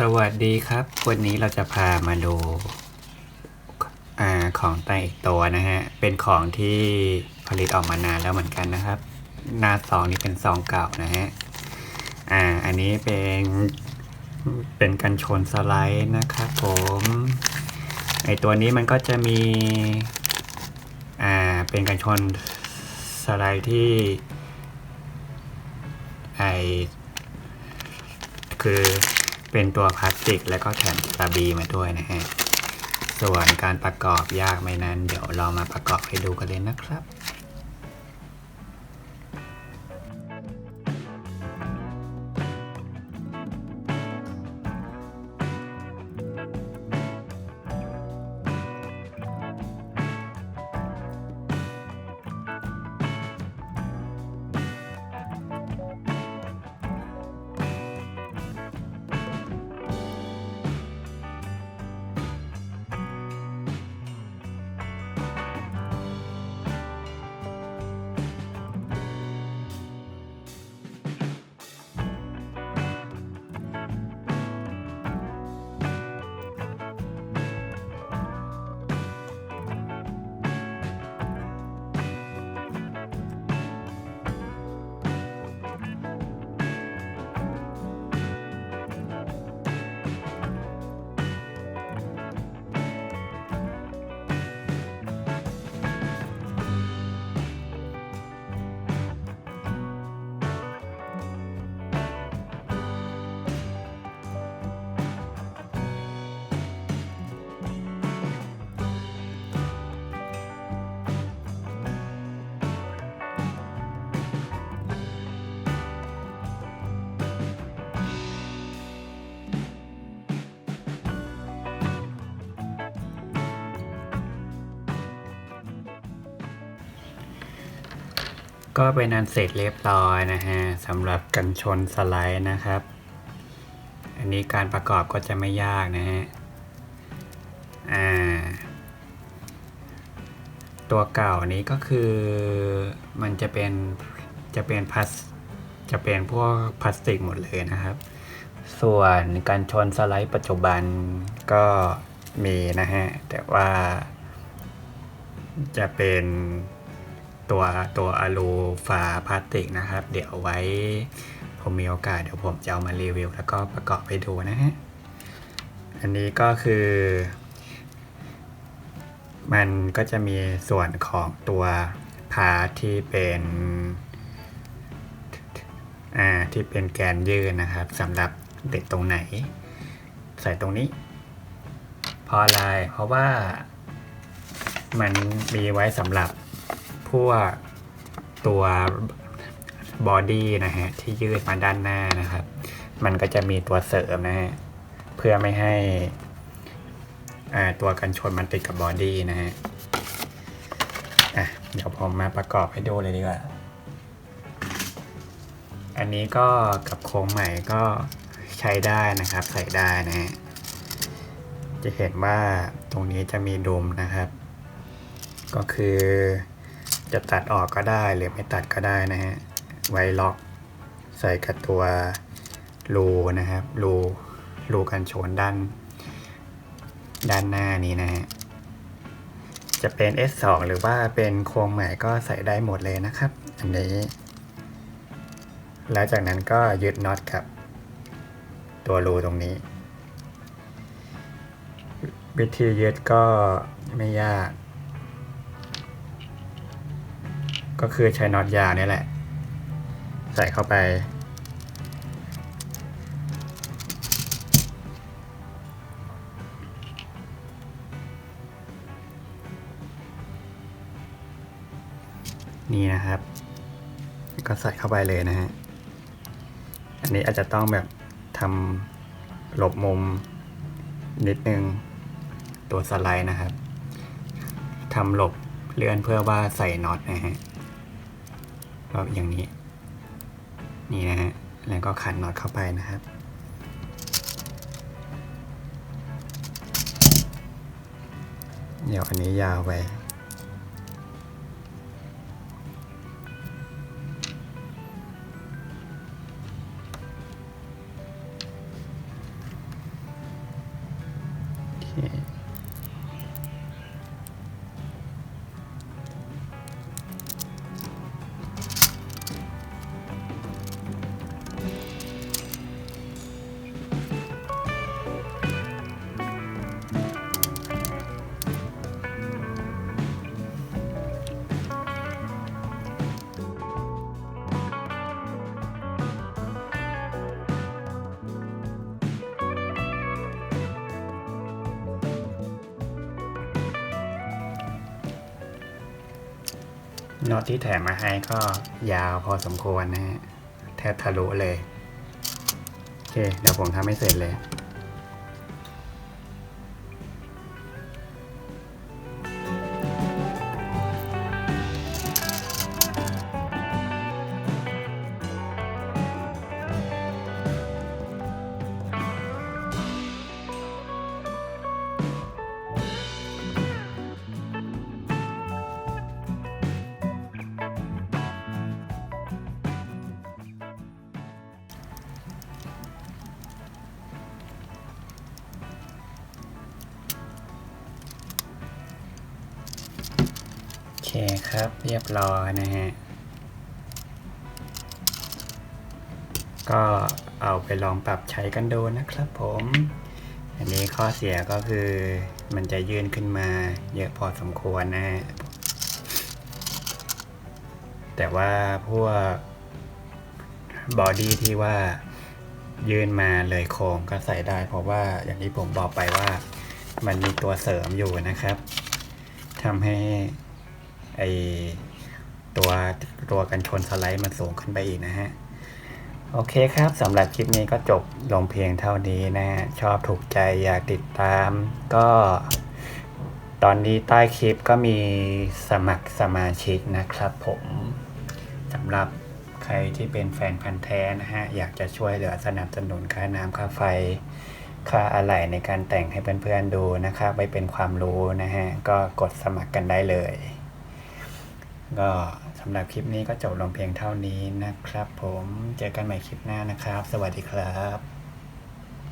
สวัสดีครับ วันนี้เราจะพามาดูอาของแต่งอีกตัวนะฮะ เป็นของที่ผลิตออกมานานแล้วเหมือนกันนะครับ หน้าซองนี้เป็นซองเก่านะฮะ อ่า อันนี้เป็นเป็นกันชนสไลด์นะครับผม ไอตัวนี้มันก็จะมี อ่า เป็นกันชนสไลด์ที่ ไอคือ เป็นตัวพลาสติกแล้วก็แถมตาบีมาด้วยนะฮะ ส่วนการประกอบยากไหมนั้น เดี๋ยวเรามาประกอบให้ดูกันเลยนะครับ ก็เป็นอันเสร็จเรียบร้อยนะฮะสำหรับกันชนสไลด์นะครับ อันนี้การประกอบก็จะไม่ยากนะฮะอ่าตัวเก่านี้ก็คือมันจะเป็นจะเป็นพลาสจะเป็นพวกพลาสติกหมดเลยนะครับ ส่วนการชนสไลด์ปัจจุบันก็มีนะฮะ แต่ว่าจะเป็น ตัวตัวอะลูฝาพลาสติกนะครับ เดี๋ยวไว้ผมมีโอกาสเดี๋ยวผมจะเอามารีวิว แล้วก็ประกอบให้ดูนะฮะ อันนี้ก็คือ มันก็จะมีส่วนของตัวพาทที่เป็นอ่าที่เป็นแกนยืดนะครับสำหรับติดตรงไหน ใส่ตรงนี้ เพราะอะไร เพราะว่ามันมีไว้สำหรับ พวกตัวบอดี้นะฮะที่ยืดมาด้านหน้านะครับ มันก็จะมีตัวเสริมนะฮะเพื่อไม่ให้ตัวกันชนมันติดกับบอดี้นะฮะอะเดี๋ยวผมมาประกอบให้ดูเลยดีกว่า อันนี้ก็กับโครงใหม่ก็ใช้ได้นะครับ ใส่ได้นะฮะจะเห็นว่าตรงนี้จะมีดุมนะครับ ก็คือ จะตัดออกก็ได้หรือไม่ตัดก็ได้นะฮะ ไว้ล็อกใส่กับตัวรูนะครับรูรูกันชนด้าน ด้านหน้านี้นะฮะ จะเป็น S2 หรือว่าเป็นโครงใหม่ก็ใส่ได้หมดเลยนะครับ อันนี้ แล้วจากนั้นก็ยึดน็อตกับ ตัวรูตรงนี้ วิธียึดก็ไม่ยาก ก็คือใช้น็อตยาวนี่แหละ ใส่เข้าไป นี่นะครับ ก็ใส่เข้าไปเลยนะฮะ อันนี้อาจจะต้องแบบทำหลบมุมนิดนึงตัวสไลด์นะครับทำหลบเลื่อนเพื่อว่าใส่น็อตนะฮะ ก็อย่างนี้ นี่นะฮะ แล้วก็ขันน็อตเข้าไปนะครับ เดี๋ยวอันนี้ยาวไป น็อตที่แถมมาให้ก็ยาวพอสมควรนะฮะแทบทะลุเลย โอเค เดี๋ยวผมทำให้เสร็จเลย คครับ เรียบร้อยนะฮะ ก็เอาไปลองปรับใช้กันดูนะครับผม อันนี้ข้อเสียก็คือมันจะยื่นขึ้นมาเยอะพอสมควรนะฮะ แต่ว่าพวกบอดี้ที่ว่ายื่นมาเลยโครงก็ใส่ได้ เพราะว่าอย่างที่ผมบอกไปว่ามันมีตัวเสริมอยู่นะครับทำให้ ไอตัวตัวกันชนสไลด์มันสูงขึ้นไปอีกนะฮะ โอเคครับสำหรับคลิปนี้ก็จบลงเพียงเท่านี้นะฮะชอบถูกใจอยากติดตาม ก็ ตอนนี้ใต้คลิปก็มีสมัครสมาชิกนะครับผมสำหรับใครที่เป็นแฟนพันธ์แท้นะฮะ อยากจะช่วยเหลือสนับสนุนค่าน้ำค่าไฟ ค่าอะไหล่ในการแต่งให้เพื่อนๆดูนะครับไว้เป็นความรู้นะฮะ ก็กดสมัครกันได้เลย ก็สำหรับคลิปนี้ก็จบลงเพียงเท่านี้นะครับ ผมเจอกันใหม่คลิปหน้านะครับ สวัสดีครับ